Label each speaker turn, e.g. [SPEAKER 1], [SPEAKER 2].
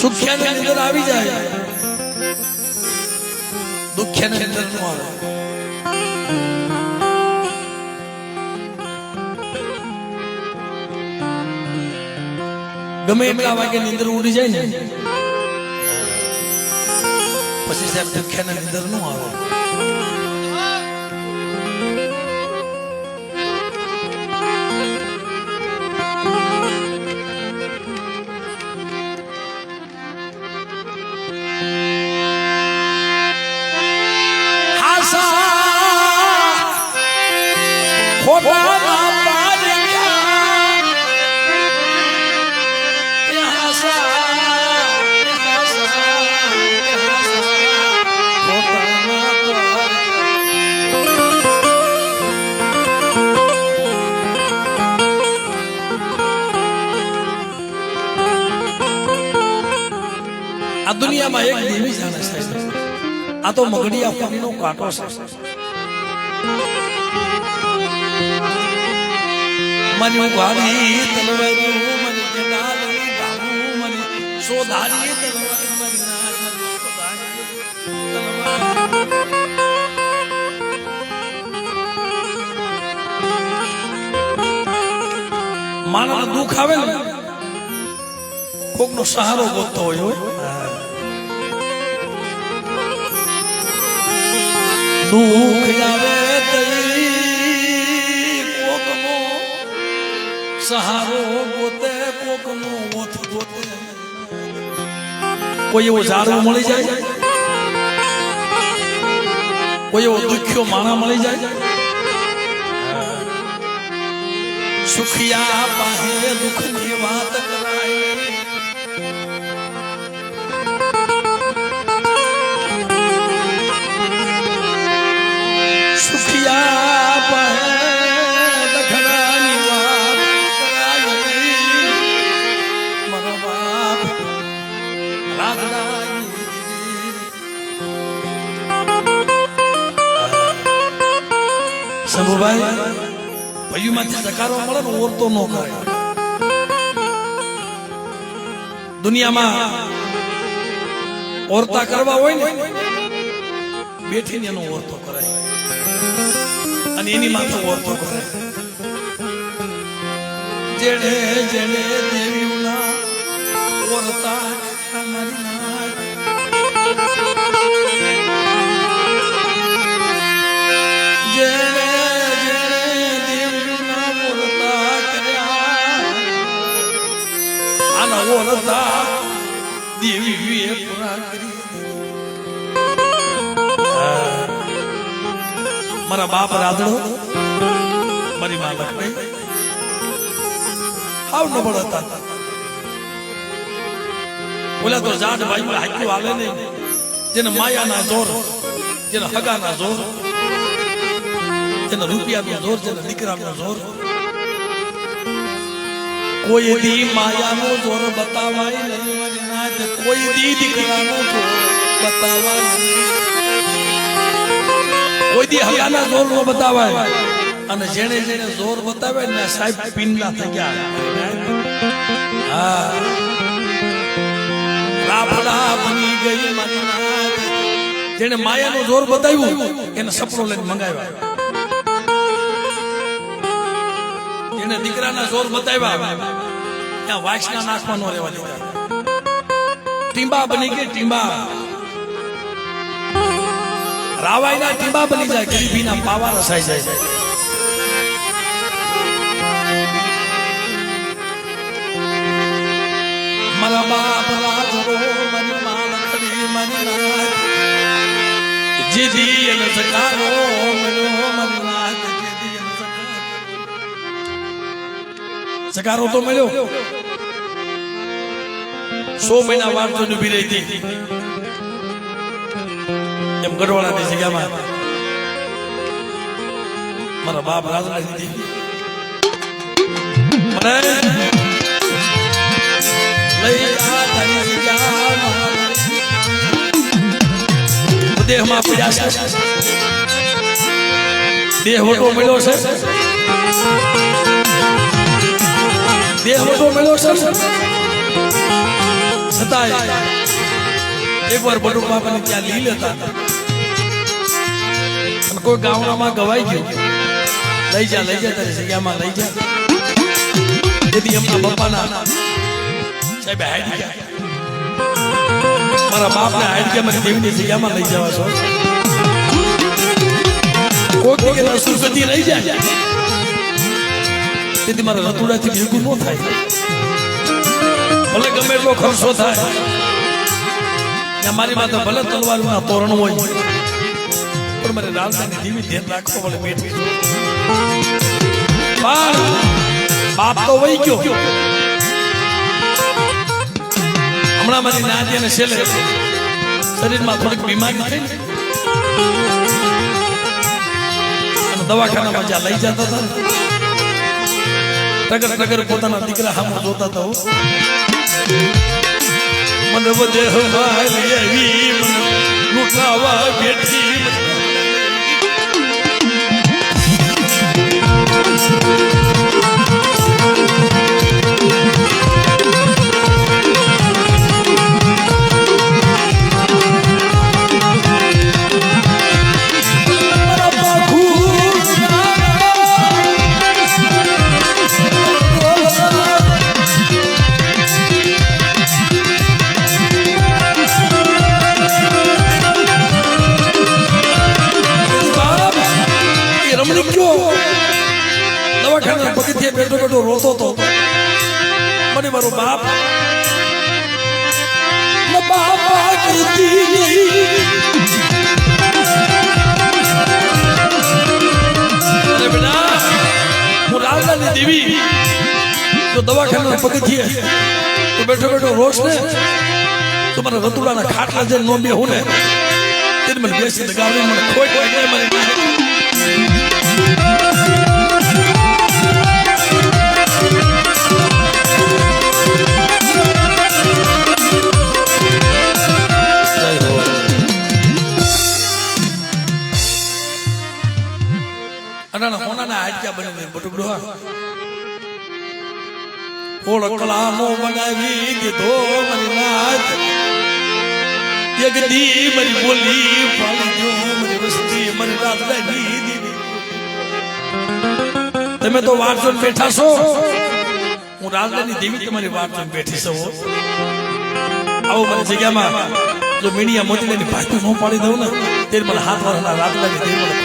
[SPEAKER 1] સુખ્યાની અંદર આવી જાય. દુખ્યાની અંદરનું આવે. ગમે એટલા વાગે નીંદર ઉડી જાય ને. પછી સાહેબ દુખ્યાના નીંદર ન આવે. દુનિયામાં એક દેવી જાણે છે આ તો મગડિયા ફૂલનો કાંટો છે. મને ઉઘાડી તલવારું, મને જડાલી દુઃખ આવે ને? કોકનો સહારો ગોતતો હોય હો. દુઃખ લાવે તઈ કોકનો સહારો ગોતે કોકનો ઓથ ગોતે કોઈ એવો ઝાડવું મળી જાય? કોઈ એવો દુખ્યો માણા મળી જાય? સુખિયા પાહે દુઃખની વાત કરાય. ભૈયુમાંથી જકારો મળે ને ઓરતો ન કરે દુનિયામાં ઓરતા કરવા હોય ને, બેઠીને એનો ઓરતો કરાય. અને એની માથે ઓરતો કરાય. જેણે જેણે દેવીઓના ઓરતા અમારી ઓરતા દેવીએ પૂરા કરી મારા બાપ રાધડો, મારી મા લક્ષ્મી, હાવ નબળ હતા. બોલે તો જાત ભાઈ હાક્યું હાલે નહીં. જેને માયાના જોર, જેને હગાના જોર, જેને રૂપિયાનું જોર, જેને દીકરાનું જોર કોઈ દી માયાનો જોર બતાવાય નહીં કોઈ દી દીકરાનો જોર બતાવાય. કોઈ દી હગાના જોર નો બતાવાય. અને જેણે જેણે જોર બતાવે ને સાહેબ પિંડા થઈ ગયા. હા. રાફડા બની ગઈ મનનાથ. જેણે માયાનું જોર બતાવ્યું, એને સપનો લઈને મંગાવ્યા. જેને દીકરાના જોર બતાવ્યા. ત્યાં વાંસના નાખવાનો રહેવા દીધા. ટીંબા બની ગઈ, ટીંબા. રાવાઈના ટીંબા બની જાય, ગરીબીના પાવા રસાઈ જાય. મારા બાપ અને સકારો મનો મારી જકારો તો મળ્યો. સો મહિના વાર તો ઊભી રહી હતી. એમ ગઢવાળાની જગ્યામાં મારા બાપ રાજના દીધી મને. દેહમાં પીડા છે. દેહ મોટો મળ્યો છે. દેહ વટો મળ્યો છે. છતાંય એકવાર બટુક બાપાને ત્યાં લઈ હતા. અને કોઈ ગામડામાં ગવાઈ ગયો. લઈ જા લઈ જા, તારી જગ્યામાં લઈ જા. તેથી એમના પપ્પાના સાહેબ હાઈડ ગયા. મારા બાપને હાઈડ ગયા મને દેવની જગ્યામાં લઈ જવા છો. કોઈક ગતિ રહી જાય. તેથી મારા રતુડાથી ભેગું ન થાય. ભલે ગમે એટલો ખર્ચો થાય. મારી માતા ભલે તલવારમાં તોરણ હોય, પણ મારે રાલદાની જીવી ધ્યાન રાખવો પડે પેટ પણ બાપ તો વહી ગયો. હમણાં મારી નાદી અને છેલ્લે શરીરમાં થોડીક બીમારી થઈ. દવાખાનામાં જ્યાં લઈ જતા હતા ટગર ટગર પોતાના દીકરા સામે જોતા તો મન વધે હમારી એવી લૂંટાવા બેઠી બેઠો હતો તો મને મારો બાપ ને બાપા કીધી. લાલદાની દેવી જો દવાખાનાના પગથિયે તો બેઠો બેઠો રોશ ને, તો મારા રતુડાના ખાટલા જે નો બે હું ને, તેને મને બેસી લગાવી મને ખોટ મને ઓળકલાનો બનાવી દીધો મરીનાથ યગદી મરી બોલી પાલજો મરી વસ્તી મરીનાથ લઈ દીધી તમે તો વારસો બેઠા છો. હું રાજધાની દેવી તમારી વારસો બેઠી છું. આવો મને જગ્યામાં, જો મીડિયા મોતીને ભાગ્ય ન પાડી દઉં ને તે મને હાથ વાળા રાજધાની દેવી મને